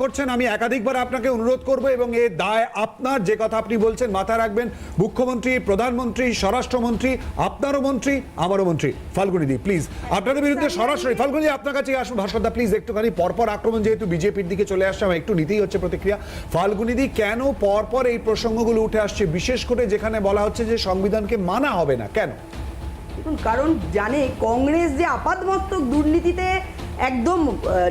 করছেন, আমি একাধিকবার আপনাকে অনুরোধ করব এবং এ দায় আপনার, যে কথা আপনি বলছেন মাথায় রাখবেন। মুখ্যমন্ত্রী, প্রধানমন্ত্রী, স্বরাষ্ট্রমন্ত্রী, আপনারও মন্ত্রী, আমারও মন্ত্রী। ফাল্গুনিদি প্লিজ আপনাদের বিরুদ্ধে সরাসরি, ফাল্গুনি আপনার কাছে আসুন। ভাস্করদা প্লিজ একটুখানি পরপর আক্রমণ, যেহেতু বিজেপির দিকে চলে আসছে, আমার একটু নিতেই হচ্ছে প্রতিক্রিয়া। ফাল্গুনিদি কেন পরপর এই প্রসঙ্গগুলো উঠে আসছে? বিশেষ করে যেখানে বলা হচ্ছে যে সংবিধানকে মানা হবে না, কেন? কারণ জানে, কংগ্রেস যে আপাতমস্তক দুর্নীতিতে একদম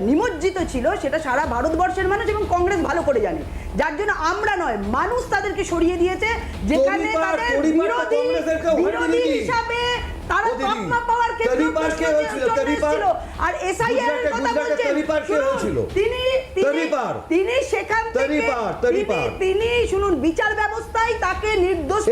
নিমজ্জিত ছিল সেটা সারা ভারতবর্ষের মানুষ এবং কংগ্রেস ভালো করে জানে যার জন্য আমরা নয় মানুষ তাদেরকে সরিয়ে দিয়েছে যেখানে তাদের বিরোধী বিরোধী হিসাবে তারা তকমা পাওয়ার। আর এসআইআর এর কথা বলছেন? তিনি তিনি- সেখান থেকে। তিনি- তিনি শুনুন বিচার ব্যবস্থায় তাকে নির্দোষ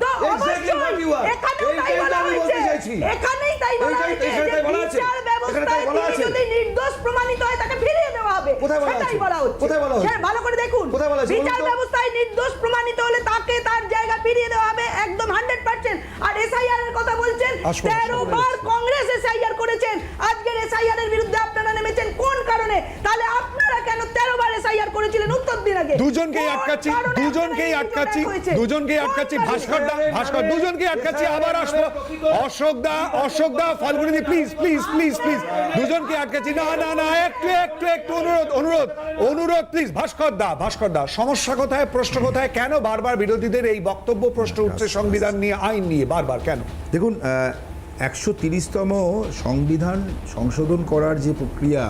তো অবশ্যই what you are. এখানেও তাই এইটাই তো বলা আমি এখানেই তাই বলা হয়েছে যে। বিচার ব্যবস্থায় তিনি যদি নির্দোষ প্রমাণিত হয় তাকে ফিরিয়ে দেওয়া হবে। কোথায় বলা সেটাই? বলা হচ্ছে। কোথায় বলা হচ্ছে? ভালো করে দেখুন। কোথায় বলা? বিচার ব্যবস্থায় নির্দোষ প্রমাণিত হলে তাকে তার জায়গা ফিরিয়ে দেওয়া হবে একদম হান্ড্রেড পার্সেন্ট। আর এসআইআর এর কথা বলছেন আসব, তেরো আসব, বার কংগ্রেস এসআইআর করেছেন। আজকের এসআইআর এর বিরুদ্ধে আপনারা নেমেছেন কোন কারণে? তাহলে আপনারা তেরো বার এসআইআর করেছিলেন উত্তর দিন আগে দুজনকেই আটকাচ্ছি দুজনকেই আটকাচ্ছি দুজনকেই আটকাচ্ছি ভাস্কর দা ভাস্কর দুজনকেই আটকাচ্ছি আবার আসব। Ashok da Ashok da Falguni please please please please দুজনকে আটকাচ্ছি। না না না একটু একটু একটু অনুরোধ অনুরোধ অনুরোধ প্লিজ ভাস্কর দা ভাস্কর দা সমস্যা কোথায় প্রশ্ন কোথায় কেন বারবার বিরোধীদের এই বক্তব্য প্রশ্ন উঠছে সংবিধান নিয়ে আইন নিয়ে বারবার কেন? দেখুন একশো তিরিশতম সংবিধান সংশোধন করার যে প্রক্রিয়া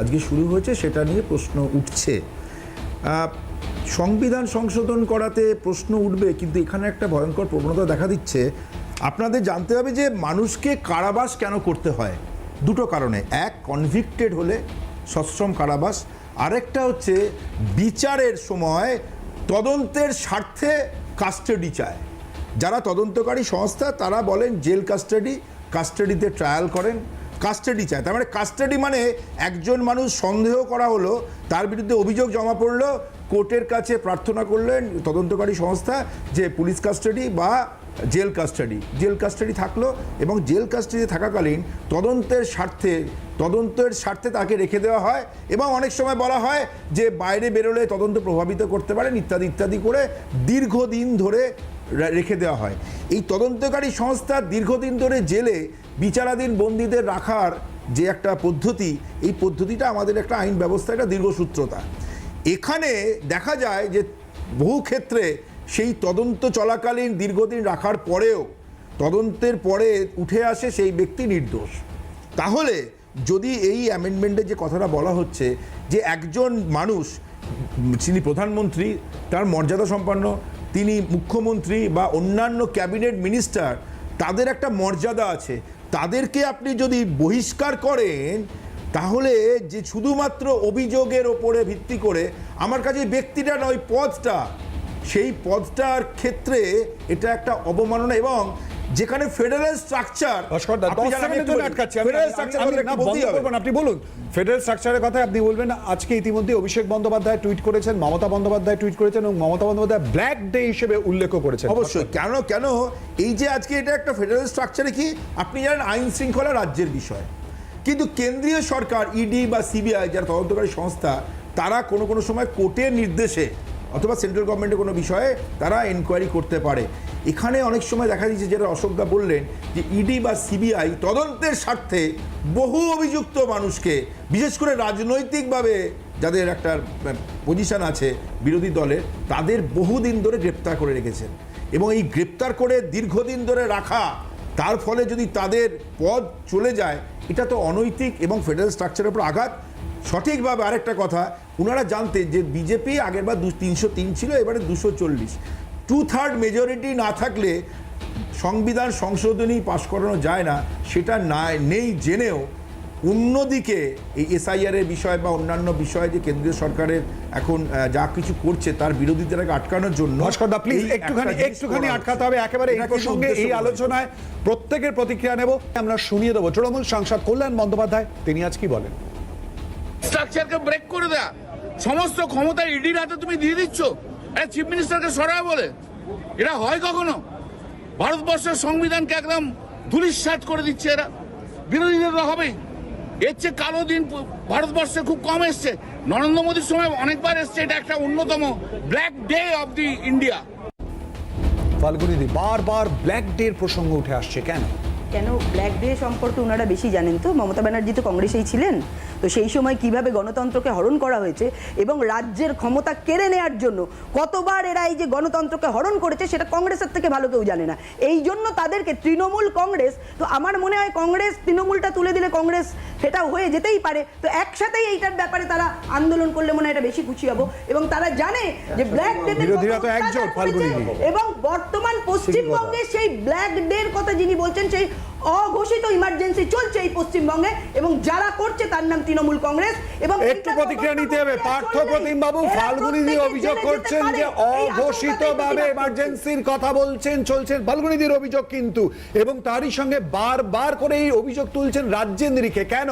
আজকে শুরু হয়েছে, সেটা নিয়ে প্রশ্ন উঠছে। সংবিধান সংশোধন করাতে প্রশ্ন উঠবে, কিন্তু এখানে একটা ভয়ঙ্কর প্রবণতা দেখা দিচ্ছে। আপনাদের জানতে হবে যে মানুষকে কারাবাস কেন করতে হয়? দুটো কারণে। এক কনভিক্টেড হলে সশ্রম কারাবাস। আরেকটা হচ্ছে বিচারের সময় তদন্তের স্বার্থে কাস্টাডি চায়। যারা তদন্তকারী সংস্থা, তারা বলেন, জেল কাস্টাডি কাস্টাডিতে ট্রায়াল করেন। কাস্টাডি চায়। তার মানে কাস্টাডি মানে একজন মানুষ সন্দেহ করা হলো, তার বিরুদ্ধে অভিযোগ জমা পড়ল, কোর্টের কাছে প্রার্থনা করলেন তদন্তকারী সংস্থা যে পুলিশ কাস্টাডি বা জেল কাস্টাডি জেল কাস্টাডি থাকল এবং জেল কাস্টাডি থাকাকালীন তদন্তের স্বার্থে তদন্তের স্বার্থে তাকে রেখে দেওয়া হয় এবং অনেক সময় বলা হয় যে বাইরে বেরোলে তদন্ত প্রভাবিত করতে পারেন ইত্যাদি ইত্যাদি করে দীর্ঘদিন ধরে রেখে দেওয়া হয়। এই তদন্তকারী সংস্থা দীর্ঘদিন ধরে জেলে বিচারাধীন বন্দীদের রাখার যে একটা পদ্ধতি, এই পদ্ধতিটা আমাদের একটা আইন ব্যবস্থা, একটা দীর্ঘসূত্রতা। এখানে দেখা যায় যে বহু ক্ষেত্রে সেই তদন্ত চলাকালীন দীর্ঘদিন রাখার পরেও তদন্তের পরে উঠে আসে সেই ব্যক্তি নির্দোষ। তাহলে যদি এই অ্যামেন্ডমেন্টে যে কথাটা বলা হচ্ছে যে একজন মানুষ যিনি প্রধানমন্ত্রী, তার মর্যাদা সম্পন্ন তিনি মুখ্যমন্ত্রী বা অন্যান্য ক্যাবিনেট মিনিস্টার, তাদের একটা মর্যাদা আছে। তাদেরকে আপনি যদি বহিষ্কার করেন, তাহলে যে শুধুমাত্র অভিযোগের ওপরে ভিত্তি করে, আমার কাছে ব্যক্তিটা নয়, পদটা, সেই পদটার ক্ষেত্রে এটা একটা অবমাননা এবং যেখানে ফেডারেল স্ট্রাকচার আপনি বলুন। ফেডারেল স্ট্রাকচারের কথা আপনি বলবেন আজকে ইতিমধ্যে অভিষেক বন্দ্যোপাধ্যায় টুইট করেছেন মমতা বন্দ্যোপাধ্যায় টুইট করেছেন এবং মমতা বন্দ্যোপাধ্যায় ব্ল্যাক ডে হিসেবে উল্লেখ করেছেন। অবশ্যই কেন কেন এই যে আজকে এটা একটা ফেডারেল স্ট্রাকচারে কি আপনি জানেন আইন শৃঙ্খলা রাজ্যের বিষয়। কিন্তু কেন্দ্রীয় সরকার ইডি বা সিবিআই যারা তদন্তকারী সংস্থা তারা কোনো কোনো সময় কোর্টের নির্দেশে অথবা সেন্ট্রাল গভর্নমেন্টের কোনো বিষয়ে তারা এনকোয়ারি করতে পারে। এখানে অনেক সময় দেখা দিচ্ছে যেটা অশোকদা বললেন যে ইডি বা সিবিআই তদন্তের স্বার্থে বহু অভিযুক্ত মানুষকে, বিশেষ করে রাজনৈতিকভাবে যাদের একটা পজিশন আছে বিরোধী দলের, তাদের বহুদিন ধরে গ্রেপ্তার করে রেখেছেন। এবং এই গ্রেপ্তার করে দীর্ঘদিন ধরে রাখা, তার ফলে যদি তাদের পদ চলে যায়, এটা তো অনৈতিক এবং ফেডারেল স্ট্রাকচারের উপর আঘাত। সঠিকভাবে আরেকটা কথা ওনারা জানতেন যে বিজেপি আগের বার তিনশো তিন ছিল, এবারে দুশো চল্লিশ। টু থার্ড মেজরিটি না থাকলে সংবিধান সংশোধনী পাশ করানো যায় না সেটা না নেই জেনেও অন্যদিকে এই এসআইআর এর বিষয় বা অন্যান্য বিষয়ে যে কেন্দ্রীয় সরকারের এখন যা কিছু করছে তার বিরোধিতাকে আটকানোর জন্য প্লিজ একটুখানি একটুখানি আটকাতে হবে। একেবারে এই প্রসঙ্গে এই আলোচনায় প্রত্যেকের প্রতিক্রিয়া নেব। আমরা শুনিয়ে দেবো। তৃণমূল সাংসদ কল্যাণ বন্দ্যোপাধ্যায় তিনি আজ কি বলেন? স্ট্রাকচারকে ব্রেক করে দেয়া। সমস্ত ক্ষমতা ইডির হাতে তুমি দিয়ে দিচ্ছ? এটা চিফ মিনিস্টারকে সরায় বলে। এটা হয় কখনো? ভারতবর্ষের সংবিধানকে একদম ধুলিস্যাৎ করে দিচ্ছে এরা। বিরোধীদের হবেই। এর চেয়ে কালো দিন ভারতবর্ষে খুব কম এসছে। নরেন্দ্র মোদীর সময় অনেকবার এসছে। এটা একটা অন্যতম black day of the India. ফাল্গুনিদি, বারবার ব্ল্যাক ডের প্রসঙ্গ উঠে আসছে। কেন? কেন ব্ল্যাক ডে সম্পর্কে ওনারা বেশি জানেন তো? মমতা ব্যানার্জি তো কংগ্রেসেই ছিলেন। তো সেই সময় কীভাবে গণতন্ত্রকে হরণ করা হয়েছে এবং রাজ্যের ক্ষমতা কেড়ে নেওয়ার জন্য কতবার এরা এই যে গণতন্ত্রকে হরণ করেছে সেটা কংগ্রেসের থেকে ভালো কেউ জানে না। এই জন্য তাদেরকে তৃণমূল কংগ্রেস তো আমার মনে হয় কংগ্রেস তৃণমূলটা তুলে দিলে কংগ্রেস সেটা হয়ে যেতেই পারে। তো একসাথেই এইটার ব্যাপারে তারা আন্দোলন করলে মনে হয় এটা বেশি খুশি হব এবং তারা জানে যে ব্ল্যাক ডে। এবং বর্তমান পশ্চিমবঙ্গে সেই ব্ল্যাক ডের কথা যিনি বলছেন সেই অঘোষিত ইমার্জেন্সি চলছে এই পশ্চিমবঙ্গে এবং যারা করছে তার নাম তৃণমূল কংগ্রেস এবং একটু প্রতিক্রিয়া নিতে হবে। পার্থ প্রতিম বাবু ফাল্গুনিদি অভিযোগ করছেন যে অঘোষিত ভাবে এমার্জেন্সির কথা বলছেন চলছেন ফাল্গুনিদির অভিযোগ কিন্তু। এবং তারই সঙ্গে বারবার করে এই অভিযোগ তুলছেন রাজ্যের নিরিখে কেন?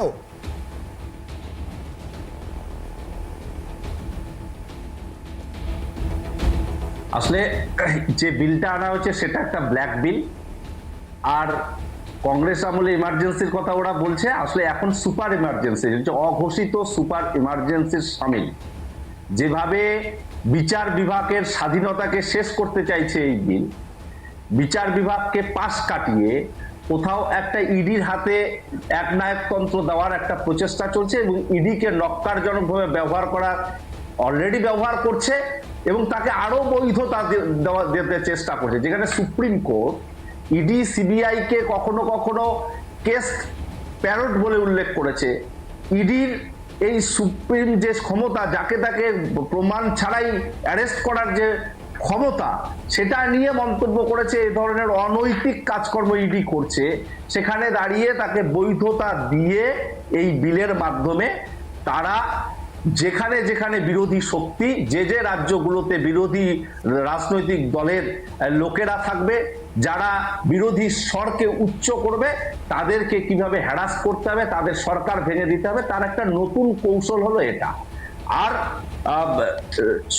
আসলে যে বিলটা আনা হচ্ছে সেটা একটা ব্ল্যাক বিল আর কংগ্রেস আমলে ইমার্জেন্সির কথা ওরা বলছে, আসলে এখন সুপার ইমার্জেন্সি হচ্ছে অঘোষিত সুপার ইমার্জেন্সির সামিল। যেভাবে বিচার বিভাগের স্বাধীনতাকে শেষ করতে চাইছে এই বিল, বিচার বিভাগকে পাশ কাটিয়ে কোথাও একটা ইডির হাতে একনায়কতন্ত্র দেওয়ার একটা প্রচেষ্টা চলছে এবং ইডিকে নক্কারজনকভাবে ব্যবহার করার অলরেডি ব্যবহার করছে এবং তাকে আরও বৈধতা দেওয়া দিতে চেষ্টা করছে, যেখানে সুপ্রিম কোর্ট ইডি, সিবিআই কে কখনো কখনো কেস প্যারট বলে উল্লেখ করেছে। ইডির এই সুপ্রিম যে ক্ষমতা, যাকে তাকে প্রমাণ ছাড়াই অ্যারেস্ট করার যে ক্ষমতা, সেটা নিয়ে মন্তব্য করেছে এই ধরনের অনৈতিক কাজকর্ম ইডি করছে। সেখানে দাঁড়িয়ে তাকে বৈধতা দিয়ে এই বিলের মাধ্যমে তারা যেখানে যেখানে বিরোধী শক্তি, যে যে রাজ্যগুলোতে বিরোধী রাজনৈতিক দলের লোকেরা থাকবে, যারা বিরোধী স্বরকে উচ্চ করবে, তাদেরকে কীভাবে হ্যারাস করতে হবে, তাদের সরকার ভেঙে দিতে হবে, তার একটা নতুন কৌশল হলো এটা। আর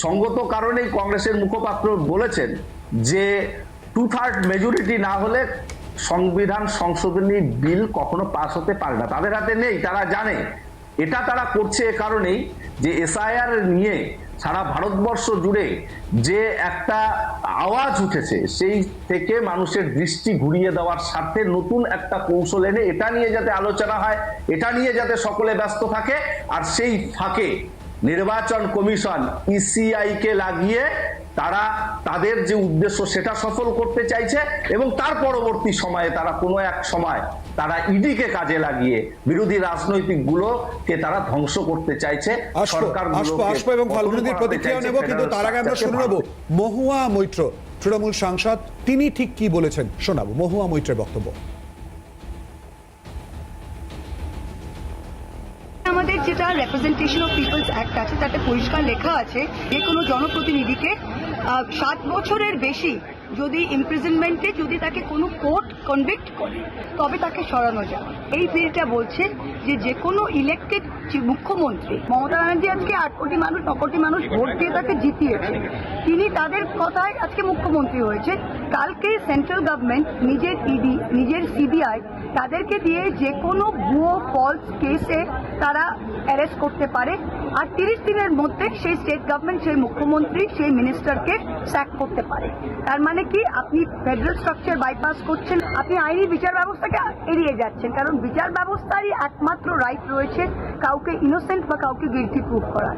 সঙ্গত কারণেই কংগ্রেসের মুখপাত্র বলেছেন যে টু থার্ড মেজরিটি না হলে সংবিধান সংশোধনী বিল কখনো পাস হতে পারে না। তাদের হাতে নেই, তারা জানে। এটা তারা করছে এ কারণেই যে এসআইআর নিয়ে সারা ভারতবর্ষ জুড়ে যে একটা আওয়াজ উঠেছে, সেই থেকে মানুষের দৃষ্টি ঘুরিয়ে দেওয়ার স্বার্থে নতুন একটা কৌশল এনে এটা নিয়ে যাতে আলোচনা হয়, এটা নিয়ে যাতে সকলে ব্যস্ত থাকে, আর সেই ফাঁকে নির্বাচন কমিশন ইসিআই কে লাগিয়ে তারা তাদের যে উদ্দেশ্য সেটা সফল করতে চাইছে এবং তার পরবর্তী সময়ে তারা কোনো এক সময় তারা ইডিকে কাজে লাগিয়ে বিরোধী রাজনৈতিক গুলোকে তারা ধ্বংস করতে চাইছে আসব এবং ফাল্গুনিদির প্রতিক্রিয়া নেব কিন্তু তার আগে আমরা শুনে নেব মহুয়া মৈত্র তৃণমূল সাংসদ তিনি ঠিক কি বলেছেন? শোনাবো মহুয়া মৈত্রের বক্তব্য। যেটা রেপ্রেজেন্টেশন অফ পিপলস অ্যাক্ট আছে, তাতে পরিষ্কার লেখা আছে যে কোনো জনপ্রতিনিধিকে সাত বছরের বেশি যদি ইমপ্রিজনমেন্টে যদি তাকে কোনো কোর্ট কনভিক্ট করে, তবে তাকে সরানো যায় এই বিলটা বলছে যে যে কোনো ইলেক্টেড মুখ্যমন্ত্রী, মমতা ব্যানার্জি আজকে আট কোটি মানুষ, ন কোটি মানুষ ভোট দিয়ে তাকে জিতিয়েছে তিনি তাদের কথায় আজকে মুখ্যমন্ত্রী হয়েছে কালকে সেন্ট্রাল গভর্নমেন্ট নিজের ইডি নিজের সিবিআই তাদেরকে দিয়ে যে কোনো ভুয়ো ফলস কেসে তারা অ্যারেস্ট করতে পারে। আর তিরিশ দিনের মধ্যে সেই স্টেট গভর্নমেন্ট সেই মুখ্যমন্ত্রী, সেই মিনিস্টারকে স্যাক করতে পারে। তার মানে কি আপনি ফেডারেল স্ট্রাকচার বাইপাস করছেন, আপনি আইনি বিচার ব্যবস্থাকে এড়িয়ে যাচ্ছেন, কারণ বিচার ব্যবস্থারই একমাত্র রাইট রয়েছে কাউকে ইনোসেন্ট বা কাউকে গিলটি প্রুভ করার